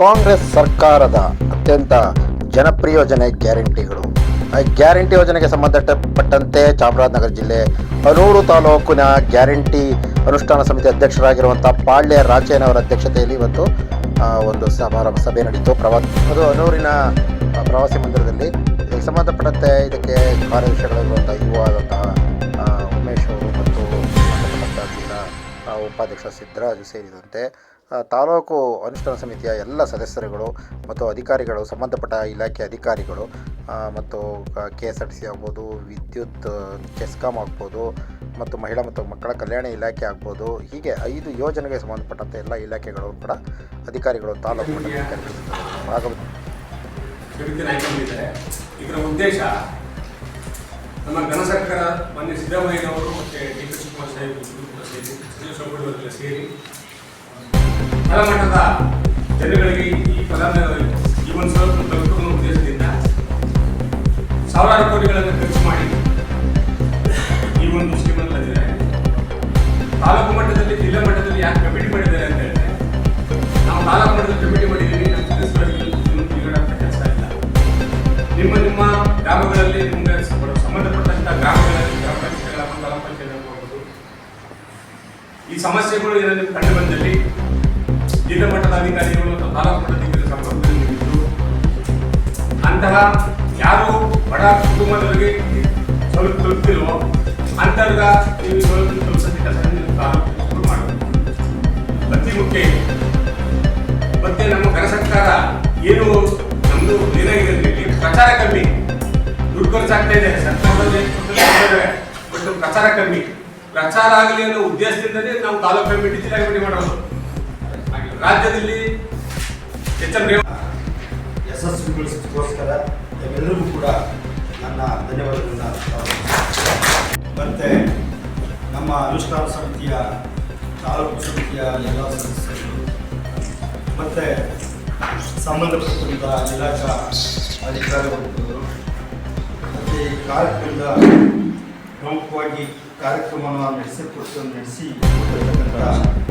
ಕಾಂಗ್ರೆಸ್ ಸರ್ಕಾರದ ಅತ್ಯಂತ ಜನಪ್ರಿಯ ಯೋಜನೆ ಗ್ಯಾರಂಟಿಗಳು. ಗ್ಯಾರಂಟಿ ಯೋಜನೆಗೆ ಸಂಬಂಧಪಟ್ಟಂತೆ ಚಾಮರಾಜನಗರ ಜಿಲ್ಲೆ ಅನೂರು ತಾಲೂಕಿನ ಗ್ಯಾರಂಟಿ ಅನುಷ್ಠಾನ ಸಮಿತಿ ಅಧ್ಯಕ್ಷರಾಗಿರುವಂಥ ಪಾಳ್ಯ ರಾಜೇನವರ ಅಧ್ಯಕ್ಷತೆಯಲ್ಲಿ ಇವತ್ತು ಒಂದು ಸಮಾರಂಭ ಸಭೆ ನಡೀತು. ಪ್ರವಾಸ ಅದು ಅನೂರಿನ ಪ್ರವಾಸಿ ಮಂದಿರದಲ್ಲಿ. ಇದಕ್ಕೆ ಸಂಬಂಧಪಟ್ಟಂತೆ ಇದಕ್ಕೆ ಕಾರ್ಯದರ್ಶಿಗಳಿರುವಂಥ ಯುವ ಆದಂತಹ ಉಮೇಶ್ ಅವರು ಮತ್ತು ಸಂಬಂಧಪಟ್ಟಂಥ ಜಿಲ್ಲಾ ಉಪಾಧ್ಯಕ್ಷ ಸಿದ್ದರಾಜು ಸೇರಿದಂತೆ ತಾಲೂಕು ಅನುಷ್ಠಾನ ಸಮಿತಿಯ ಎಲ್ಲ ಸದಸ್ಯರುಗಳು ಮತ್ತು ಅಧಿಕಾರಿಗಳು, ಸಂಬಂಧಪಟ್ಟ ಇಲಾಖೆ ಅಧಿಕಾರಿಗಳು ಮತ್ತು K S R T C ಆಗ್ಬೋದು, ವಿದ್ಯುತ್ ಚೆಸ್ಕಾಮ್ ಆಗ್ಬೋದು, ಮತ್ತು ಮಹಿಳಾ ಮತ್ತು ಮಕ್ಕಳ ಕಲ್ಯಾಣ ಇಲಾಖೆ ಆಗ್ಬೋದು, ಹೀಗೆ ಐದು ಯೋಜನೆಗೆ ಸಂಬಂಧಪಟ್ಟಂಥ ಎಲ್ಲ ಇಲಾಖೆಗಳು ಕೂಡ ಅಧಿಕಾರಿಗಳು ತಾಲೂಕು ಇದರ ಉದ್ದೇಶ ನಮ್ಮ ಘನ ಸರ್ಕಾರ, ಮಾನ್ಯ ಸಿದ್ದರಾಮಯ್ಯನವರು ಮತ್ತು ಡಿ ಕೆ ಶಿವಕುಮಾರ್ ಸಾಹೇಬ್ ಸೇರಿ ತಳಮಟ್ಟದ ಜನಗಳಿಗೆ ಈ ಫಲಾನುಭವಿ ಈ ಒಂದು ಸವಲತ್ತು ತಲುಪುವ ಉದ್ದೇಶದಿಂದ ಸಾವಿರಾರು ಕೋಟಿಗಳನ್ನು ಖರ್ಚು ಮಾಡಿ ಈ ಒಂದು ಸ್ಕೀಮನ್ನು ತಂದಿದ್ದಾರೆ ತಾಲೂಕು ಮಟ್ಟದಲ್ಲಿ, ಜಿಲ್ಲಾ ಮಟ್ಟದಲ್ಲಿ ಯಾಕೆ ಕಮಿಟಿ ಮಾಡಿದ್ದಾರೆ ಅಂತ ಹೇಳಿದ್ರೆ, ನಾವು ತಾಲೂಕು ಮಟ್ಟದಲ್ಲಿ ಕಮಿಟಿ ಮಾಡಿದ್ದೀವಿ, ನಮ್ಮ ಛತ್ತೀಸ್ಗಢದಲ್ಲಿ ಕೆಲಸ ಇಲ್ಲ. ನಿಮ್ಮ ನಿಮ್ಮ ಗ್ರಾಮಗಳಲ್ಲಿ ನಿಮಗೆ ಸಂಬಂಧಪಟ್ಟಂತಹ ಸಂಬಂಧಪಟ್ಟಂತ ಗ್ರಾಮಗಳಲ್ಲಿ ಗ್ರಾಮ ಪಂಚಾಯತ್ ಈ ಸಮಸ್ಯೆಗಳು ಏನಾದ್ರು ಕಂಡು ಬಂದಲ್ಲಿ. ಅಧಿಕಾರಿಗಳು ಅಥವಾ ತಾಲೂಕು ಮಟ್ಟದ ಸಂಪರ್ಕದಲ್ಲಿ ಅಂತಹ ಯಾರು ಬಡ ಕುಟುಂಬದವರಿಗೆ ಸ್ವಲ್ಪ ತಲುಪ್ತಿಲ್ವೋ ಅಂತರ್ಗ ನೀವು ಈ ತಲುಪಿಸಿದ ಕೆಲಸ ಮಾಡಬೇಕು ಅತಿ ಮುಖ್ಯ ಮತ್ತೆ ನಮ್ಮ ಕರ ಸರ್ಕಾರ ಏನು ನಮ್ದು ಏನಾಗಿದೆ ಅಂದ್ರೆ ಪ್ರಚಾರ ಕಮ್ಮಿ. ದುಡ್ಡು ಖರ್ಚಾಗ್ತಾ ಇದೆ. ಸರ್ಕಾರದಲ್ಲಿ ಬಟ್ ಪ್ರಚಾರ ಕಮ್ಮಿ. ಪ್ರಚಾರ ಆಗಲಿ ಅನ್ನೋ ಉದ್ದೇಶದಿಂದಲೇ ನಾವು ತಾಲೂಕು ಕಮಿಟಿ ಜಿಲ್ಲಾ ಕಮಿಟಿ ಮಾಡೋದು. ರಾಜ್ಯದಲ್ಲಿ ಎಚ್ ಯಶಸ್ವಿಗೊಳಿಸೋದಕ್ಕೋಸ್ಕರ ಎಲ್ಲರಿಗೂ ಕೂಡ ನನ್ನ ಧನ್ಯವಾದಗಳನ್ನ ಮತ್ತೆ ನಮ್ಮ ಅನುಷ್ಠಾನ ಸಮಿತಿಯ, ತಾಲೂಕು ಸಮಿತಿಯ ಎಲ್ಲ ಸದಸ್ಯರು, ಮತ್ತೆ ಸಂಬಂಧಪಟ್ಟಂತ ಇಲಾಖಾ ಅಧಿಕಾರಿ ಮತ್ತೆ ಮತ್ತು ಈ ಕಾರ್ಯಕ್ರಮದ ಪ್ರಮುಖವಾಗಿ ಕಾರ್ಯಕ್ರಮವನ್ನು ನಡೆಸಿಕೊಟ್ಟು ನಡೆಸಿ ಕೊಟ್ಟಿರ್ತಕ್ಕಂಥ